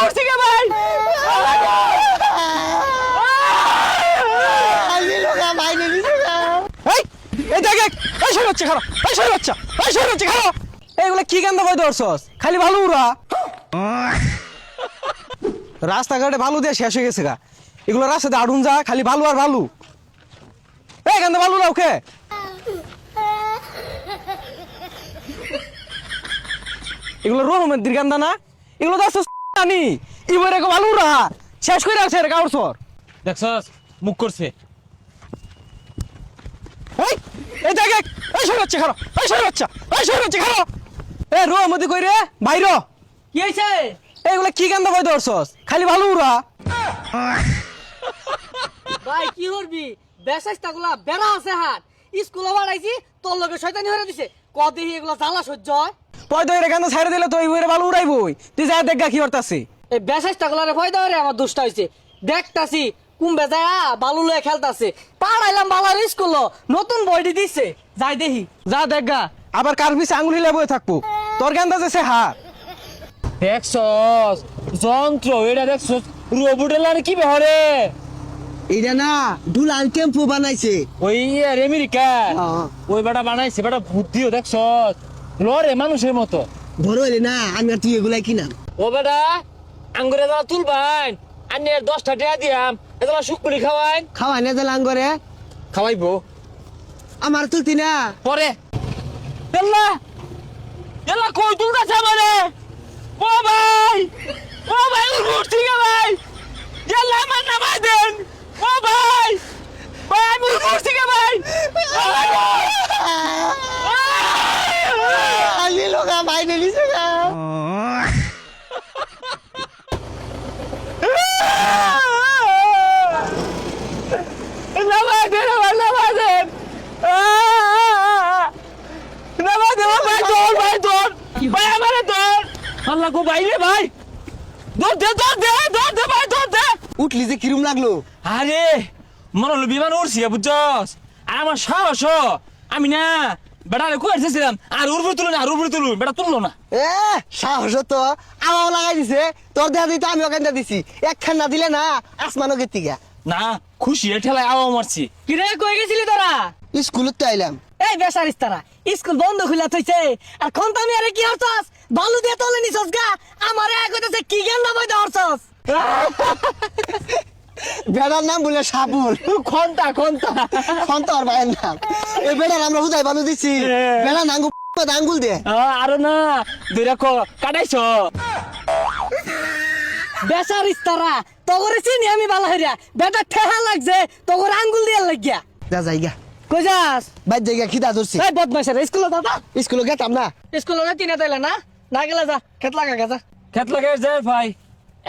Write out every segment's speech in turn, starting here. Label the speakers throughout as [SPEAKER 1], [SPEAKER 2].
[SPEAKER 1] মরছি কে ভাই? এইগুলা কি বই ধরছস? খালি ভালো উড়া। রাস্তাঘাটে ভালো দিয়ে শেষ হয়ে গেছে গা। এগুলো রাস্তাতে আড়ুন যা খালি ভালো আর ভালো। এই গান্দা ভালো না ওকে এগুলো রহমের দিরগান্দা না? এগুলো তো ভালো উড়া শেষ করে রাখছে রে কাউর সর
[SPEAKER 2] দেখছস? মুখ করছে।
[SPEAKER 1] এই এই দেখ এই, সরে হচ্ছে খারাপ এই সরে হচ্ছে এই সরে হচ্ছে খারাপ এ রো মধ্যে কই রে? বাইর
[SPEAKER 3] কি হয়েছে
[SPEAKER 1] এইগুলা কি গান্দা বই ধরছস? খালি ভালো উড়া
[SPEAKER 3] ভাই কি করবি? বেসাইস্তা গুলা বেড়া আছে হাত। স্কুলে বাড়াইছি তোর লগে শয়তানি হয়ে দিছে। কদি এগুলা জ্বালা সহ্য হয়?
[SPEAKER 1] পয় দিলে তো উড়াইবই। তুই যা দেখ কি করতাছি।
[SPEAKER 3] এই ভয় দেওয়ারে আমার দুষ্টা হয়েছে দেখতাছি কুম্বে যায় বালু লয়ে খেলতাছে। পাড়াইলাম বালার স্কুল নতুন বইটি দিছে। যাই দেখি।
[SPEAKER 1] যা দেখ আবার কার পিছে আঙুলি লেবয়ে থাকব? তোর
[SPEAKER 2] দেখছস যন্ত্র এটা দেখছস রোবটেলার কি বেহরে
[SPEAKER 4] এটা না টেম্পু বানাইছে।
[SPEAKER 2] ওই আর আমেরিকা
[SPEAKER 4] হ্যাঁ।
[SPEAKER 2] ওই বেটা বানাইছে বেটা বুদ্ধিও দেখছস। লরে মানুষের মতো।
[SPEAKER 4] বড় হইলে না আমি আর তুই এগুলাই কিনাম।
[SPEAKER 2] ও বেটা আঙ্গুরে দাঁড়া তুলবাইন আনি দশটা টাকা দিয়াম। এগুলা শুকুরি খাওয়াইন।
[SPEAKER 4] খাওয়াই না দিলাম করে
[SPEAKER 2] খাওয়াইবো।
[SPEAKER 4] আমার তুলতি না।
[SPEAKER 2] পরে। এল্লা এল্লা কই তুলতাছে আমারে? ও ভাই ও ভাই উঠ ঠিক ভাই। এল্লা আমার নামাই দেন। ও ভাই আমি উঠ ঠিক ভাই
[SPEAKER 4] আলি লগা বাইরে নিছে না
[SPEAKER 2] নামাই দেন আমার নামাই দেন নামাই দেন ভাই তোর ভাই তোর ভাই আমারে তোর আল্লাহ গো ভাই রে ভাই। দৌড় দে দৌড় দে দৌড় দে ভাই দৌড় দে।
[SPEAKER 4] উঠলি যে কিরম লাগল?
[SPEAKER 2] আরে মনে হলো বিমান উড়ছি বুঝছস। আর আমার সাহস আমি না বেড়ারে কই আসছিলাম আর উড়বো তুলুন আর উড়বো তুলুন বেটা তুললো না।
[SPEAKER 4] এ সাহস তো। আমাও লাগাই দিছে। তোর দেহা দিতে আমি ওখানে দিছি। একখান না দিলে না আসমানও গেতি গা।
[SPEAKER 2] না খুশি এ ঠেলায় আওয়া মারছি।
[SPEAKER 3] কিরে কই গেছিলি তোরা?
[SPEAKER 4] স্কুলত তো আইলাম।
[SPEAKER 3] এই বেসারিস তারা স্কুল বন্ধ খুলে থইছে। আর কোন তুমি আরে কি হরছস বালু দিয়ে তলে নিছস গা? আমারে এক হইতাছে কি গেন্দা বই হরছস
[SPEAKER 4] বেড়ার নাম বলে সাবুল।
[SPEAKER 2] ঘণ্টা ঘণ্টা
[SPEAKER 4] খন্ত আর ভাইয়ের নাম। এই বেড়ার আমরা হুদাই বানু দিছি। বেড়া নাঙ্গু আঙ্গুল দে
[SPEAKER 2] আরও না দুই রাখো কাটাইছ?
[SPEAKER 3] বেসারিস তারা তগরে চিনি আমি বালা হইরা। বেটা ঠেহা লাগছে তগর আঙ্গুল দিয়ে লাগিয়া।
[SPEAKER 4] যা যাইগা
[SPEAKER 3] কই যাস?
[SPEAKER 4] বাইর জায়গা খিদা ধরছি।
[SPEAKER 3] এই বদমাইশের স্কুলে দাদা
[SPEAKER 4] স্কুলে গেতাম না।
[SPEAKER 3] স্কুলে না তিনে তাইলে না? না গেলে যা খেত লাগা গেছা
[SPEAKER 2] খেত লাগে যায় ভাই।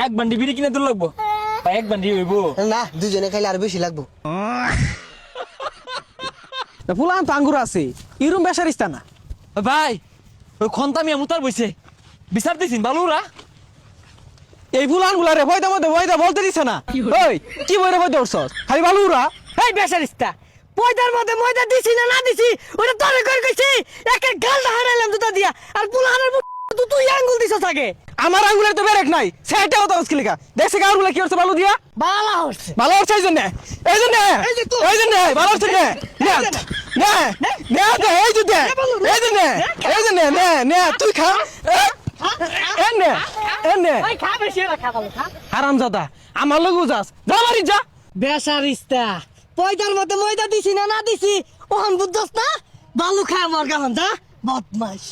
[SPEAKER 2] এক বান্ডি বিড়ি কিনে দূর লাগবো? ভাই এক বান্ডি হইব।
[SPEAKER 4] না দুজনে খাইলে আর বেশি লাগবো।
[SPEAKER 1] ফুলান তো আঙ্গুর আছে। ইরুম বেসারিস্তা না।
[SPEAKER 2] ভাই ওই খন্তা মিয়া মুতার বইছে। বিচার দিছিন বালুরা?
[SPEAKER 1] এই ফুলানগুলা রে ভয়দা মধ্যে ভয়দা বলতে দিছে না। ওই কি বই রে ভয় খালি উড়া
[SPEAKER 3] এই বেসারিস্তা পয়দার মধ্যে ময়দা দিছি না না দিছি ওটা তোরে করে কইছি একটা গালটা হারাইলাম দুটা দিয়া আর পুলানের তুই আঙ্গুল দিছস আগে।
[SPEAKER 1] আমার আঙ্গুলের তো বেরেক নাই। সেটাও তো মুশকিলিকা দেখছে কি আঙ্গুলে কি হচ্ছে ভালো দিয়া?
[SPEAKER 3] বালা হচ্ছে।
[SPEAKER 1] ভালো হচ্ছে এই জন্য। এই জন্য।
[SPEAKER 3] এই
[SPEAKER 1] জন্য। ভালো হচ্ছে নে। নে। নে। নে। নে এই জন্য এই জন্য। এই জন্য। নে নে। তুই খা। এ, এ নে। এ নে।
[SPEAKER 3] ওই খা বেশি ওরা খা খা।
[SPEAKER 1] হারাম জাদা আমার লগু যাস যা বাড়ি যা।
[SPEAKER 3] বেসারিস্তা। পয়দার মধ্যে ময়দা দিছি না না দিছি। ওহান বুঝছস না? বালু খা আমার গাহন যা। বদমাস